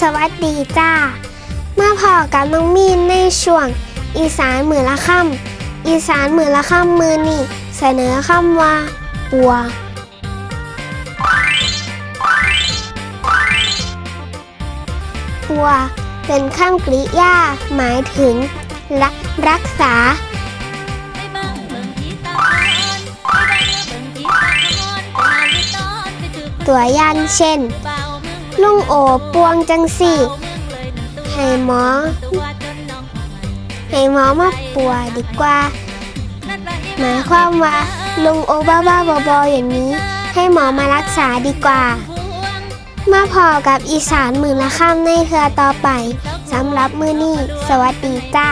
สวัสดีจ้า เมาพอกับน้องมีนในช่วง อีสานมือละค่ำอีสานมือละค่ำมือนี่เสนอคำว่า ปัว ปัว เป็นคำกริยาหมายถึงรักรักษาตัวยันเช่น ลุงโอปวงจังสี่ ให้หมอ ให้หมอมาปัวดีกว่า หมายความว่าลุงโอบ้าบ้าบอบออย่างนี้ ให้หมอมารักษาดีกว่า มาพอกับอีสานมือละข้ามในเทือต่อไปสำหรับมือนี้ สวัสดีจ้า